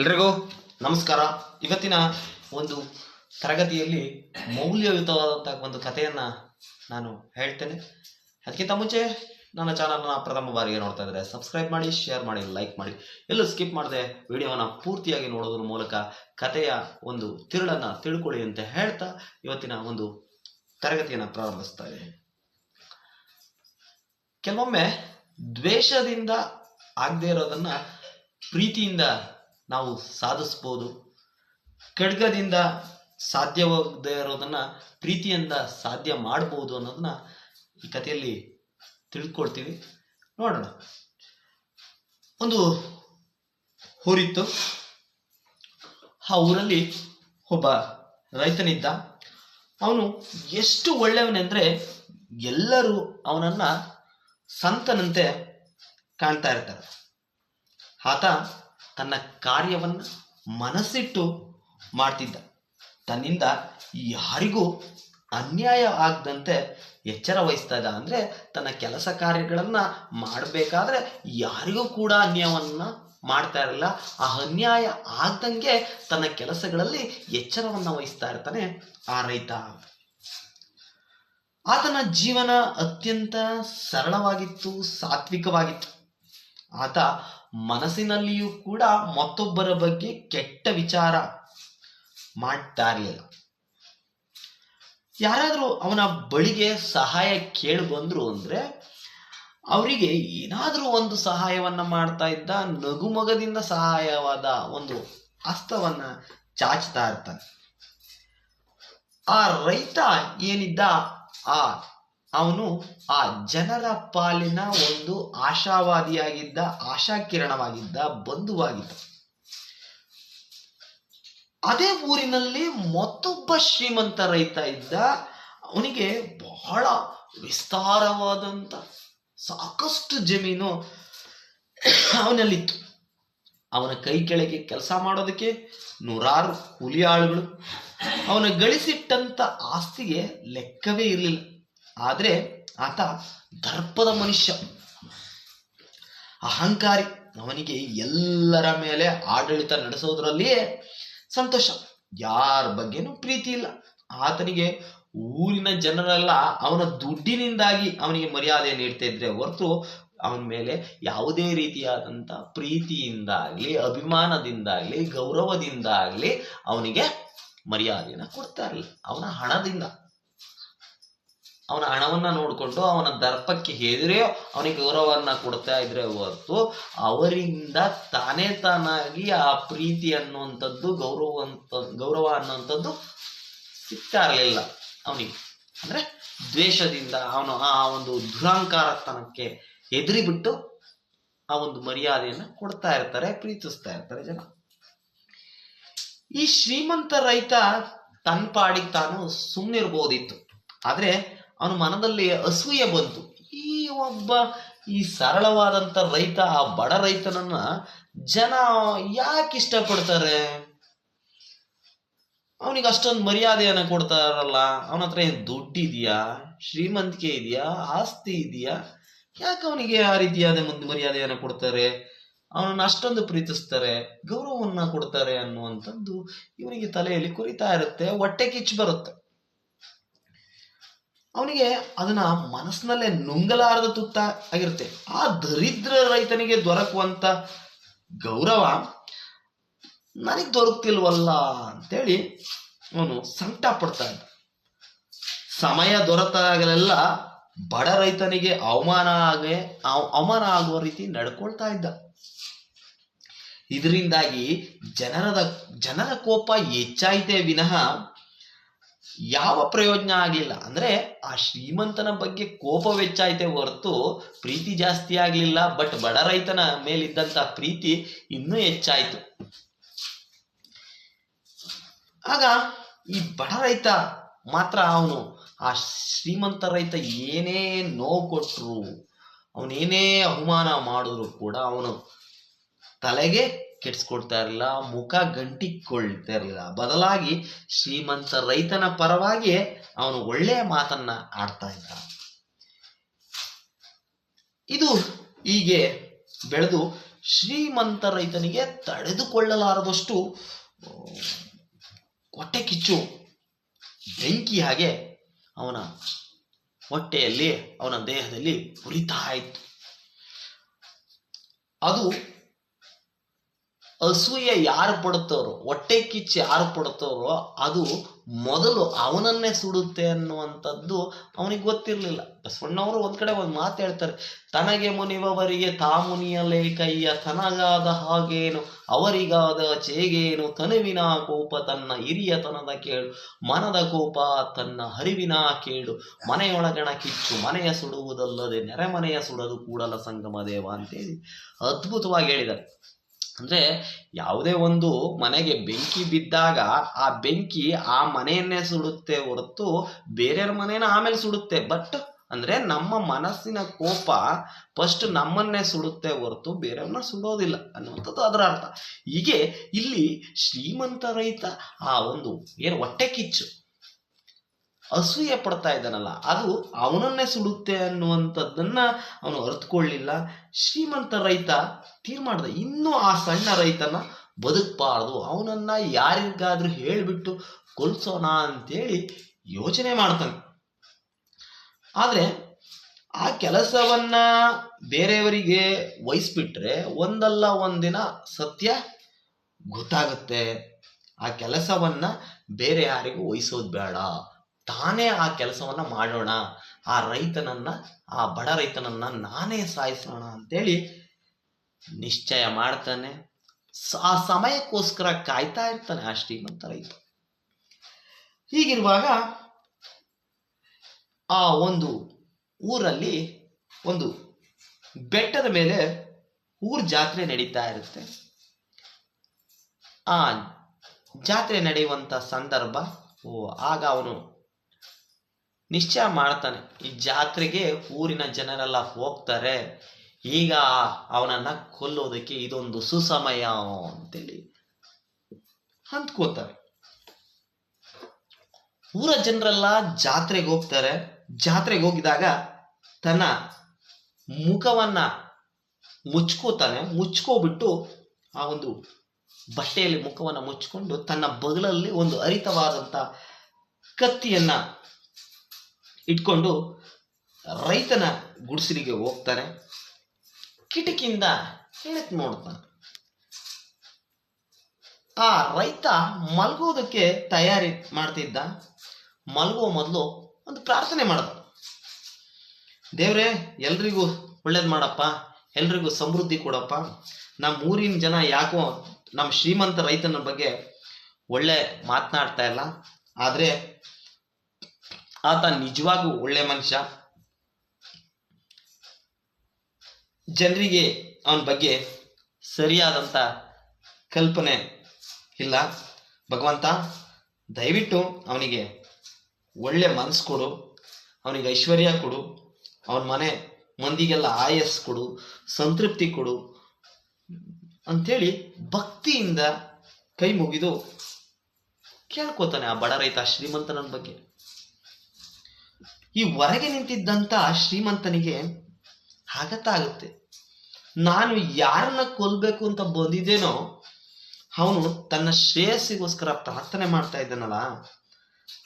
ಎಲ್ರಿಗೂ ನಮಸ್ಕಾರ. ಇವತ್ತಿನ ಒಂದು ತರಗತಿಯಲ್ಲಿ ಮೌಲ್ಯಯುತವಾದಂತಹ ಒಂದು ಕಥೆಯನ್ನು ನಾನು ಹೇಳ್ತೇನೆ. ಅದಕ್ಕಿಂತ ಮುಂಚೆ ನನ್ನ ಚಾನಲ್ನ ಪ್ರಥಮ ಬಾರಿಗೆ ನೋಡ್ತಾ ಇದ್ದಾರೆ ಸಬ್ಸ್ಕ್ರೈಬ್ ಮಾಡಿ ಶೇರ್ ಮಾಡಿ ಲೈಕ್ ಮಾಡಿ. ಎಲ್ಲೂ ಸ್ಕಿಪ್ ಮಾಡದೆ ವಿಡಿಯೋವನ್ನು ಪೂರ್ತಿಯಾಗಿ ನೋಡೋದ್ರ ಮೂಲಕ ಕಥೆಯ ಒಂದು ತಿರುಳನ್ನು ತಿಳ್ಕೊಳ್ಳಿ ಅಂತ ಹೇಳ್ತಾ ಇವತ್ತಿನ ಒಂದು ತರಗತಿಯನ್ನು ಪ್ರಾರಂಭಿಸ್ತಾ ಇದೆ ಕೆಲವೊಮ್ಮೆ ದ್ವೇಷದಿಂದ ಆಗದೆ ಇರೋದನ್ನ ಪ್ರೀತಿಯಿಂದ ನಾವು ಸಾಧಿಸ್ಬೋದು. ಖಡ್ಗದಿಂದ ಸಾಧ್ಯವಾಗದೇ ಇರೋದನ್ನು ಪ್ರೀತಿಯಿಂದ ಸಾಧ್ಯ ಮಾಡ್ಬೋದು ಅನ್ನೋದನ್ನ ಈ ಕಥೆಯಲ್ಲಿ ತಿಳ್ಕೊಳ್ತೀವಿ. ನೋಡೋಣ. ಒಂದು ಊರಿತ್ತು. ಆ ಊರಲ್ಲಿ ಒಬ್ಬ ರೈತನಿದ್ದ. ಅವನು ಎಷ್ಟು ಒಳ್ಳೆಯವನೆಂದ್ರೆ ಎಲ್ಲರೂ ಅವನನ್ನ ಸಂತನಂತೆ ಕಾಣ್ತಾ ಇರ್ತಾರೆ. ಆತ ತನ್ನ ಕಾರ್ಯವನ್ನು ಮನಸ್ಸಿಟ್ಟು ಮಾಡ್ತಿದ್ದ. ತನ್ನಿಂದ ಯಾರಿಗೂ ಅನ್ಯಾಯ ಆಗದಂತೆ ಎಚ್ಚರ ವಹಿಸ್ತಾ ಇದ್ದ. ಅಂದ್ರೆ ತನ್ನ ಕೆಲಸ ಕಾರ್ಯಗಳನ್ನು ಮಾಡಬೇಕಾದ್ರೆ ಯಾರಿಗೂ ಕೂಡ ಅನ್ಯಾಯವನ್ನು ಮಾಡ್ತಾ ಇರಲಿಲ್ಲ. ಆ ಅನ್ಯಾಯ ಆಗ್ದಂಗೆ ತನ್ನ ಕೆಲಸಗಳಲ್ಲಿ ಎಚ್ಚರವನ್ನು ವಹಿಸ್ತಾ ಇರ್ತಾನೆ ಆ ರೈತ. ಆತನ ಜೀವನ ಅತ್ಯಂತ ಸರಳವಾಗಿತ್ತು, ಸಾತ್ವಿಕವಾಗಿತ್ತು. ಆತ ಮನಸ್ಸಿನಲ್ಲಿಯೂ ಕೂಡ ಮತ್ತೊಬ್ಬರ ಬಗ್ಗೆ ಕೆಟ್ಟ ವಿಚಾರ ಮಾಡ್ತಾ ಇರಲಿಲ್ಲ ಯಾರಾದರೂ ಅವನ ಬಳಿಗೆ ಸಹಾಯ ಕೇಳಿ ಬಂದ್ರು ಅಂದ್ರೆ ಅವರಿಗೆ ಏನಾದರೂ ಒಂದು ಸಹಾಯವನ್ನ ಮಾಡ್ತಾ ಇದ್ದ ನಗುಮೊಗದಿಂದ ಸಹಾಯವಾದ ಒಂದು ಹಸ್ತವನ್ನ ಚಾಚ್ತಾ ಇರ್ತಾನೆ. ಆ ರೈತ ಏನಿದ್ದ? ಆ ಅವನು ಆ ಜನರ ಪಾಲಿನ ಒಂದು ಆಶಾವಾದಿಯಾಗಿದ್ದ, ಆಶಾಕಿರಣವಾಗಿದ್ದ, ಬಂಧುವಾಗಿದ್ದ. ಅದೇ ಊರಿನಲ್ಲಿ ಮತ್ತೊಬ್ಬ ಶ್ರೀಮಂತ ರೈತ ಇದ್ದ, ಅವನಿಗೆ ಬಹಳ ವಿಸ್ತಾರವಾದಂತ ಸಾಕಷ್ಟು ಜಮೀನು ಅವನಲ್ಲಿತ್ತು. ಅವನ ಕೈ ಕೆಳಗೆ ಕೆಲಸ ಮಾಡೋದಕ್ಕೆ ನೂರಾರು ಕೂಲಿ ಆಳುಗಳು. ಅವನ ಗಳಿಸಿಟ್ಟಂಥ ಆಸ್ತಿಗೆ ಲೆಕ್ಕವೇ ಇರಲಿಲ್ಲ. ಆದ್ರೆ ಆತ ದರ್ಪದ ಮನುಷ್ಯ. ಅಹಂಕಾರಿ, ಅವನಿಗೆ ಎಲ್ಲರ ಮೇಲೆ ಆಡಳಿತ ನಡೆಸೋದ್ರಲ್ಲಿಯೇ ಸಂತೋಷ. ಯಾರ ಬಗ್ಗೆನೂ ಪ್ರೀತಿ ಇಲ್ಲ. ಆತನಿಗೆ ಊರಿನ ಜನರೆಲ್ಲ ಅವನ ದುಡ್ಡಿನಿಂದಾಗಿ ಅವನಿಗೆ ಮರ್ಯಾದೆ ನೀಡ್ತಾ ಇದ್ರೆ ಹೊರತು ಅವನ ಮೇಲೆ ಯಾವುದೇ ರೀತಿಯಾದಂಥ ಪ್ರೀತಿಯಿಂದಾಗ್ಲಿ, ಅಭಿಮಾನದಿಂದಾಗ್ಲಿ, ಗೌರವದಿಂದಾಗ್ಲಿ ಅವನಿಗೆ ಮರ್ಯಾದೆನ ಕೊಡ್ತಾ ಇರಲಿಲ್ಲ. ಅವನ ಹಣದಿಂದ. ಅವನ ಹಣವನ್ನ ನೋಡಿಕೊಂಡು ಅವನ ದರ್ಪಕ್ಕೆ ಹೆದರೇ ಅವನಿಗೆ ಗೌರವವನ್ನ ಕೊಡ್ತಾ ಇದ್ರೆ ಹೊರತು ಅವರಿಂದ ತಾನೇ ತಾನಾಗಿ ಆ ಪ್ರೀತಿ ಅನ್ನುವಂಥದ್ದು, ಗೌರವ ಗೌರವ ಅನ್ನುವಂಥದ್ದು ಸಿಗ್ತಾ ಇರಲಿಲ್ಲ ಅವನಿಗೆ. ಅಂದ್ರೆ ದ್ವೇಷದಿಂದ ಅವನು ಆ ಒಂದು ದುರಂಕಾರತನಕ್ಕೆ ಎದುರಿಬಿಟ್ಟು ಬಿಟ್ಟು ಆ ಒಂದು ಮರ್ಯಾದೆಯನ್ನು ಕೊಡ್ತಾ ಇರ್ತಾರೆ, ಪ್ರೀತಿಸ್ತಾ ಇರ್ತಾರೆ ಜನ. ಈ ಶ್ರೀಮಂತ ರೈತ ತನ್ನ ಪಾಡಿಗೆ ತಾನು ಸುಮ್ಮನಿರ್ಬೋದಿತ್ತು ಆದ್ರೆ ಅವನ ಮನದಲ್ಲಿ ಅಸೂಯೆ ಬಂತು. ಈ ಒಬ್ಬ, ಈ ಸರಳವಾದಂಥ ರೈತ, ಆ ಬಡ ರೈತನನ್ನ ಜನ ಯಾಕೆ ಇಷ್ಟಪಡ್ತಾರೆ? ಅವನಿಗೆ ಅಷ್ಟೊಂದು ಮರ್ಯಾದೆಯನ್ನು ಕೊಡ್ತಾರಲ್ಲ, ಅವನ ಹತ್ರ ಏನ್ ದುಡ್ಡಿದೆಯಾ ಶ್ರೀಮಂತಿಕೆ ಇದೆಯಾ? ಆಸ್ತಿ ಇದೆಯಾ? ಯಾಕೆ ಅವನಿಗೆ ಆ ರೀತಿಯಾದ ಒಂದು ಮರ್ಯಾದೆಯನ್ನು ಕೊಡ್ತಾರೆ? ಅವನನ್ನ ಅಷ್ಟೊಂದು ಪ್ರೀತಿಸ್ತಾರೆ, ಗೌರವವನ್ನು ಕೊಡ್ತಾರೆ ಅನ್ನುವಂಥದ್ದು ಇವನಿಗೆ ತಲೆಯಲ್ಲಿ ಕುರಿತಾ ಇರುತ್ತೆ, ಹೊಟ್ಟೆ ಕಿಚ್ಚು ಬರುತ್ತೆ. ಅವನಿಗೆ ಅದನ್ನ ಮನಸ್ಸಿನಲ್ಲೇ ನುಂಗಲಾರದ ತುತ್ತ ಆಗಿರುತ್ತೆ. ಆ ದರಿದ್ರ ರೈತನಿಗೆ ದೊರಕುವಂತ ಗೌರವ ನನಗೆ ದೊರಕ್ತಿಲ್ವಲ್ಲ ಅಂತೇಳಿ ಅವನು ಸಂಕಟ ಪಡ್ತಾ ಇದ್ದ ಸಮಯ ದೊರೆತಾಗಲೆಲ್ಲ ಬಡ ರೈತನಿಗೆ ಅವಮಾನ ಆಗೇ, ಅವ- ಅವಮಾನ ಆಗುವ ರೀತಿ ನಡ್ಕೊಳ್ತಾ ಇದ್ದ. ಇದರಿಂದಾಗಿ ಜನರದ, ಜನರ ಕೋಪ ಹೆಚ್ಚಾಯಿತೇ ವಿನಃ ಯಾವ ಪ್ರಯೋಜನ ಆಗಲಿಲ್ಲ ಅಂದ್ರೆ ಆ ಶ್ರೀಮಂತನ ಬಗ್ಗೆ ಕೋಪ ಹೆಚ್ಚಾಯ್ತೆ ಹೊರತು ಪ್ರೀತಿ ಜಾಸ್ತಿ ಆಗಲಿಲ್ಲ ಬಟ್ ಬಡ ರೈತನ ಮೇಲಿದ್ದಂಥ ಪ್ರೀತಿ ಇನ್ನೂ ಹೆಚ್ಚಾಯಿತು. ಆಗ ಈ ಬಡ ರೈತ ಮಾತ್ರ ಅವನು, ಆ ಶ್ರೀಮಂತ ರೈತ ಏನೇ ನೋವು ಕೊಟ್ರು, ಅವನೇನೇ ಅವಮಾನ ಮಾಡಿದ್ರು ಕೂಡ ಅವನು ತಲೆಗೆ ಕೆಡ್ಸ್ಕೊಳ್ತಾ ಇರಲಿಲ್ಲ, ಮುಖ ಗಂಟಿಕೊಳ್ತಾ ಇರಲಿಲ್ಲ. ಬದಲಾಗಿ ಶ್ರೀಮಂತ ರೈತನ ಪರವಾಗಿ ಅವನು ಒಳ್ಳೆಯ ಮಾತನ್ನ ಆಡ್ತಾ ಇದ್ದ. ಇದು ಹೀಗೆ ಬೆಳೆದು ಶ್ರೀಮಂತ ರೈತನಿಗೆ ತಡೆದುಕೊಳ್ಳಲಾರದಷ್ಟು ಹೊಟ್ಟೆ ಕಿಚ್ಚು, ಬೆಂಕಿ ಹಾಗೆ ಅವನ ಹೊಟ್ಟೆಯಲ್ಲಿ, ಅವನ ದೇಹದಲ್ಲಿ ಉರಿತಾ ಇತ್ತು. ಅದು ಅಸೂಯೆ ಯಾರು ಪಡುತ್ತವರೋ, ಹೊಟ್ಟೆ ಕಿಚ್ಚು ಯಾರು ಪಡುತ್ತವರೋ, ಅದು ಮೊದಲು ಅವನನ್ನೇ ಸುಡುತ್ತೆ ಅನ್ನುವಂಥದ್ದು ಅವನಿಗೆ ಗೊತ್ತಿರಲಿಲ್ಲ. ಬಸವಣ್ಣವರು ಒಂದು ಕಡೆ ಒಂದು ಮಾತು ಹೇಳ್ತಾರೆ, ತನಗೆ ಮುನಿವವರಿಗೆ ತಾ ಮುನಿಯಲೇ ಕೈಯ ತನಗಾದ ಹಾಗೇನು, ಅವರಿಗಾದ ಚೇಗೇನು, ತನುವಿನ ಕೋಪ ತನ್ನ ಹಿರಿಯತನದ ಕೇಳು, ಮನದ ಕೋಪ ತನ್ನ ಹರಿವಿನ ಕೇಳು, ಮನೆಯೊಳಗಣ ಕಿಚ್ಚು, ಮನೆಯ ಸುಡುವುದಲ್ಲದೆ ನೆರೆಮನೆಯ ಸುಡದು ಕೂಡಲ ಸಂಗಮ ದೇವ ಅಂತೇಳಿ ಅದ್ಭುತವಾಗಿ ಹೇಳಿದ್ದಾರೆ. ಅಂದ್ರೆ ಯಾವುದೇ ಒಂದು ಮನೆಗೆ ಬೆಂಕಿ ಬಿದ್ದಾಗ ಆ ಬೆಂಕಿ ಆ ಮನೆಯನ್ನೇ ಸುಡುತ್ತೆ ಹೊರತು ಬೇರೆಯವ್ರ ಮನೆಯನ್ನ ಆಮೇಲೆ ಸುಡುತ್ತೆ. ಬಟ್ ಅಂದ್ರೆ ನಮ್ಮ ಮನಸ್ಸಿನ ಕೋಪ ಫಸ್ಟ್ ನಮ್ಮನ್ನೇ ಸುಡುತ್ತೆ ಹೊರತು ಬೇರೆಯವ್ರನ್ನ ಸುಡೋದಿಲ್ಲ ಅನ್ನುವಂಥದ್ದು ಅದರ ಅರ್ಥ. ಹೀಗೆ ಇಲ್ಲಿ ಶ್ರೀಮಂತ ರೈತ ಆ ಒಂದು ಏನು ಹೊಟ್ಟೆ ಕಿಚ್ಚು ಅಸೂಯೆ ಪಡ್ತಾ ಇದ್ದಾನಲ್ಲ, ಅದು ಅವನನ್ನೇ ಸುಡುತ್ತೆ ಅನ್ನುವಂಥದ್ದನ್ನ ಅವನು ಅರ್ಥಕೊಳ್ಳಿಲ್ಲ ಶ್ರೀಮಂತ ರೈತ ತೀರ್ಮಾನದ ಇನ್ನೂ ಆ ಸಣ್ಣ ರೈತನ ಬದುಕಬಾರ್ದು. ಅವನನ್ನ ಯಾರಿಗಾದ್ರೂ ಹೇಳಿಬಿಟ್ಟು ಕೊಲ್ಸೋಣ ಅಂತೇಳಿ ಯೋಚನೆ ಮಾಡ್ತಾನೆ. ಆದ್ರೆ ಆ ಕೆಲಸವನ್ನ ಬೇರೆಯವರಿಗೆ ವಹಿಸ್ಬಿಟ್ರೆ ಒಂದಲ್ಲ ಒಂದಿನ ಸತ್ಯ ಗೊತ್ತಾಗುತ್ತೆ. ಆ ಕೆಲಸವನ್ನ ಬೇರೆ ಯಾರಿಗೂ ವಹಿಸೋದು ಬೇಡ. ತಾನೇ ಆ ಕೆಲಸವನ್ನ ಮಾಡೋಣ, ಆ ರೈತನನ್ನ, ಆ ಬಡ ರೈತನನ್ನ ನಾನೇ ಸಾಯಿಸೋಣ ಅಂತೇಳಿ ನಿಶ್ಚಯ ಮಾಡ್ತಾನೆ. ಆ ಸಮಯಕ್ಕೋಸ್ಕರ ಕಾಯ್ತಾ ಇರ್ತಾನೆ ಆ ಶ್ರೀಮಂತ ರೈತ. ಹೀಗಿರುವಾಗ ಆ ಒಂದು ಊರಲ್ಲಿ ಒಂದು ಬೆಟ್ಟದ ಮೇಲೆ ಊರ್ ಜಾತ್ರೆ ನಡೀತಾ ಇರುತ್ತೆ. ಆ ಜಾತ್ರೆ ನಡೆಯುವಂತ ಸಂದರ್ಭ, ಓ, ಆಗ ಅವನು ನಿಶ್ಚಯ ಮಾಡ್ತಾನೆ, ಈ ಜಾತ್ರೆಗೆ ಊರಿನ ಜನರೆಲ್ಲ ಹೋಗ್ತಾರೆ, ಈಗ ಅವನನ್ನ ಕೊಲ್ಲೋದಕ್ಕೆ ಇದೊಂದು ಸುಸಮಯ ಅಂತೇಳಿ ಅಂತ್ಕೋತಾರೆ ಊರ ಜನರೆಲ್ಲ ಜಾತ್ರೆಗೆ ಹೋಗ್ತಾರೆ, ಜಾತ್ರೆಗೆ ಹೋಗಿದಾಗ ತನ್ನ ಮುಖವನ್ನ ಮುಚ್ಕೋತಾನೆ, ಮುಚ್ಕೋಬಿಟ್ಟು ಆ ಒಂದು ಬಟ್ಟೆಯಲ್ಲಿ ಮುಖವನ್ನ ಮುಚ್ಕೊಂಡು ತನ್ನ ಬಗಲಲ್ಲಿ ಒಂದು ಹರಿತವಾದಂತ ಕತ್ತಿಯನ್ನ ಇಟ್ಕೊಂಡು ರೈತನ ಗುಡಿಸಲಿಗೆ ಹೋಗ್ತಾನೆ ಕಿಟಕಿಯಿಂದ ಹೇಳಕ್ ನೋಡ್ತಾನೆ ಆ ರೈತ ಮಲಗೋದಕ್ಕೆ ತಯಾರಿ ಮಾಡ್ತಿದ್ದ. ಮಲಗೋ ಮೊದಲು ಒಂದು ಪ್ರಾರ್ಥನೆ ಮಾಡ್ದ ದೇವ್ರೆ, ಎಲ್ರಿಗೂ ಒಳ್ಳೇದು ಮಾಡಪ್ಪ. ಎಲ್ರಿಗೂ ಸಮೃದ್ಧಿ ಕೊಡಪ್ಪ. ನಮ್ಮ ಊರಿನ ಜನ ಯಾಕೋ ನಮ್ಮ ಶ್ರೀಮಂತ ರೈತನ ಬಗ್ಗೆ ಒಳ್ಳೆ ಮಾತನಾಡ್ತಾ ಇಲ್ಲ. ಆದ್ರೆ ಆತ ನಿಜವಾಗೂ ಒಳ್ಳೆ ಮನುಷ್ಯ. ಜನರಿಗೆ ಅವನ ಬಗ್ಗೆ ಸರಿಯಾದಂಥ ಕಲ್ಪನೆ ಇಲ್ಲ. ಭಗವಂತ, ದಯವಿಟ್ಟು ಅವನಿಗೆ ಒಳ್ಳೆ ಮನಸ್ಸು ಕೊಡು. ಅವನಿಗೆ ಐಶ್ವರ್ಯ ಕೊಡು. ಅವನ ಮನೆ ಮಂದಿಗೆಲ್ಲ ಆಯಸ್ ಕೊಡು. ಸಂತೃಪ್ತಿ ಕೊಡು. ಅಂಥೇಳಿ ಭಕ್ತಿಯಿಂದ ಕೈ ಮುಗಿದು ಕೇಳ್ಕೊತಾನೆ ಆ ಬಡ ರೈತ ಶ್ರೀಮಂತನ ಬಗ್ಗೆ. ಈ ಹೊರಗೆ ನಿಂತಿದ್ದಂತ ಶ್ರೀಮಂತನಿಗೆ ಆಗತ್ತ ಆಗುತ್ತೆ ನಾನು ಯಾರನ್ನ ಕೊಲ್ಬೇಕು ಅಂತ ಬಂದಿದ್ದೇನೋ, ಅವನು ತನ್ನ ಶ್ರೇಯಸ್ಸಿಗೋಸ್ಕರ ಪ್ರಾರ್ಥನೆ ಮಾಡ್ತಾ ಇದ್ದಾನಲ್ಲ,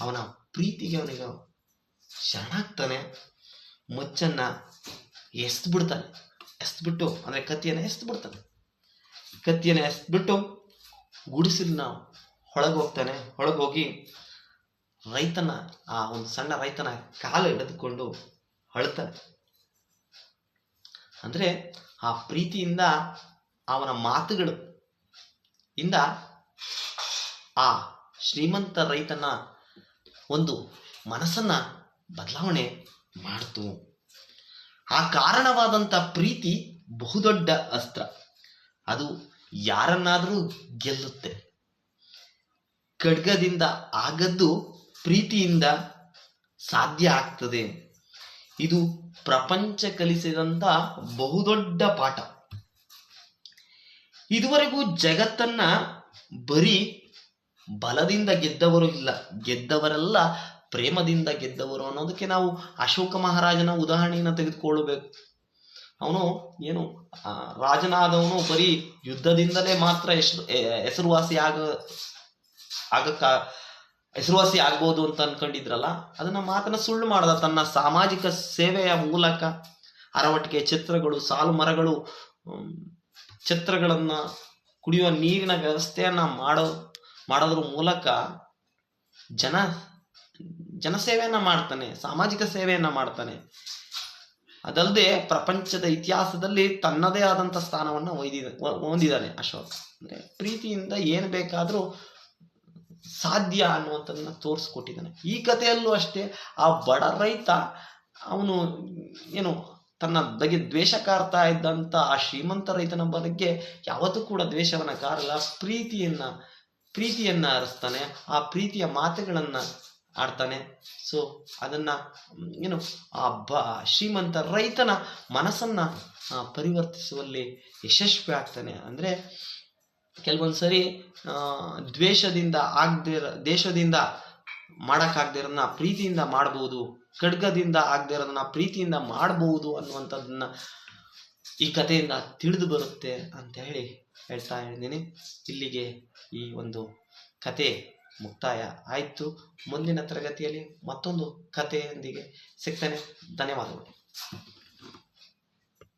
ಅವನ ಪ್ರೀತಿಗೆ ಅವನಿಗೆ ಶರಣಾಗ್ತಾನೆ, ಮುಚ್ಚನ್ನ ಎಸ್ದು ಬಿಡ್ತಾನೆ ಎಸ್ದ್ಬಿಟ್ಟು ಅಂದ್ರೆ ಕತ್ತಿಯನ್ನ ಎಸ್ದು ಬಿಡ್ತಾನೆ ಕತ್ತಿಯನ್ನ ಎಸ್ದ್ಬಿಟ್ಟು ಬಿಟ್ಟು ನಾವು ಹೊಳಗೆ ಹೋಗಿ ರೈತನ, ಆ ಒಂದು ಸಣ್ಣ ರೈತನ ಕಾಲು ಹಿಡಿದುಕೊಂಡು ಅಳ್ತಾನೆ ಅಂದ್ರೆ ಆ ಪ್ರೀತಿಯಿಂದ ಅವನ ಮಾತುಗಳು ಇಂದ ಆ ಶ್ರೀಮಂತ ರೈತನ ಒಂದು ಮನಸ್ಸನ್ನ ಬದಲಾವಣೆ ಮಾಡ್ತು. ಆ ಕಾರಣವಾದಂತ ಪ್ರೀತಿ ಬಹುದೊಡ್ಡ ಅಸ್ತ್ರ. ಅದು ಯಾರನ್ನಾದರೂ ಗೆಲ್ಲುತ್ತೆ. ಖಡ್ಗದಿಂದ ಆಗದ್ದು ಪ್ರೀತಿಯಿಂದ ಸಾಧ್ಯ ಆಗ್ತದೆ. ಇದು ಪ್ರಪಂಚ ಕಲಿಸಿದಂತ ಬಹುದೊಡ್ಡ ಪಾಠ. ಇದುವರೆಗೂ ಜಗತ್ತನ್ನ ಬರೀ ಬಲದಿಂದ ಗೆದ್ದವರು ಇಲ್ಲ. ಗೆದ್ದವರೆಲ್ಲ ಪ್ರೇಮದಿಂದ ಗೆದ್ದವರು ಅನ್ನೋದಕ್ಕೆ ನಾವು ಅಶೋಕ ಮಹಾರಾಜನ ಉದಾಹರಣೆಯನ್ನು ತೆಗೆದುಕೊಳ್ಳಬೇಕು. ಅವನು ಏನು ರಾಜನಾದವನು ಬರೀ ಯುದ್ಧದಿಂದಲೇ ಮಾತ್ರ ಹೆಸರು ಹೆಸರುವಾಸಿ ಆಗ, ಆಗಕ್ಕ ಹೆಸರುವಾಸಿ ಆಗ್ಬೋದು ಅಂತ ಅನ್ಕೊಂಡಿದ್ರಲ್ಲ, ಅದನ್ನ ಮಾತನ್ನ ಸುಳ್ಳು ಮಾಡದ ತನ್ನ ಸಾಮಾಜಿಕ ಸೇವೆಯ ಮೂಲಕ ಅರವಟಿಕೆ ಛತ್ರಗಳು, ಸಾಲು ಮರಗಳು ಛತ್ರಗಳನ್ನ ಕುಡಿಯುವ ನೀರಿನ ವ್ಯವಸ್ಥೆಯನ್ನ ಮಾಡೋ, ಮಾಡೋದ್ರ ಮೂಲಕ ಜನ, ಜನಸೇವೆಯನ್ನ ಮಾಡ್ತಾನೆ, ಸಾಮಾಜಿಕ ಸೇವೆಯನ್ನ ಮಾಡ್ತಾನೆ. ಅದಲ್ಲದೆ ಪ್ರಪಂಚದ ಇತಿಹಾಸದಲ್ಲಿ ತನ್ನದೇ ಆದಂಥ ಸ್ಥಾನವನ್ನ ಒಯ್ದಿದ ಹೊಂದಿದ್ದಾನೆ ಅಶೋಕ. ಅಂದ್ರೆ ಪ್ರೀತಿಯಿಂದ ಏನು ಬೇಕಾದರೂ ಸಾಧ್ಯ ಅನ್ನುವಂಥದ್ದನ್ನ ತೋರಿಸ್ಕೊಟ್ಟಿದ್ದಾನೆ. ಈ ಕಥೆಯಲ್ಲೂ ಅಷ್ಟೇ ಆ ಬಡ ರೈತ ಅವನು ಏನು ತನ್ನ ಬಗ್ಗೆ ದ್ವೇಷ ಕಾರ್ತಾ ಇದ್ದಂಥ ಆ ಶ್ರೀಮಂತ ರೈತನ ಬಗ್ಗೆ ಯಾವತ್ತೂ ಕೂಡ ದ್ವೇಷವನ್ನ ಕಾರಲ್ಲ ಪ್ರೀತಿಯನ್ನ ಪ್ರೀತಿಯನ್ನ ಹರಿಸ್ತಾನೆ. ಆ ಪ್ರೀತಿಯ ಮಾತುಗಳನ್ನ ಆಡ್ತಾನೆ. ಸೊ ಅದನ್ನ ಏನು ಆ ಬ ಶ್ರೀಮಂತ ರೈತನ ಮನಸ್ಸನ್ನ ಪರಿವರ್ತಿಸುವಲ್ಲಿ ಯಶಸ್ವಿ ಆಗ್ತಾನೆ. ಅಂದ್ರೆ ಕೆಲವೊಂದು ಸರಿ ದ್ವೇಷದಿಂದ ಆಗದೆ ದೇಶದಿಂದ ಮಾಡೋಕ್ಕಾಗದೇ ಇರೋದನ್ನ ಪ್ರೀತಿಯಿಂದ ಮಾಡ್ಬೋದು, ಖಡ್ಗದಿಂದ ಆಗದೆ ಇರೋದನ್ನ ಪ್ರೀತಿಯಿಂದ ಮಾಡ್ಬೋದು ಅನ್ನುವಂಥದ್ದನ್ನ ಈ ಕಥೆಯಿಂದ ತಿಳಿದು ಬರುತ್ತೆ ಅಂತ ಹೇಳಿ ಹೇಳ್ತಾ ಇದ್ದೀನಿ. ಇಲ್ಲಿಗೆ ಈ ಒಂದು ಕತೆ ಮುಕ್ತಾಯ ಆಯಿತು. ಮುಂದಿನ ತರಗತಿಯಲ್ಲಿ ಮತ್ತೊಂದು ಕಥೆಯೊಂದಿಗೆ ಸಿಗ್ತೇನೆ. ಧನ್ಯವಾದಗಳು.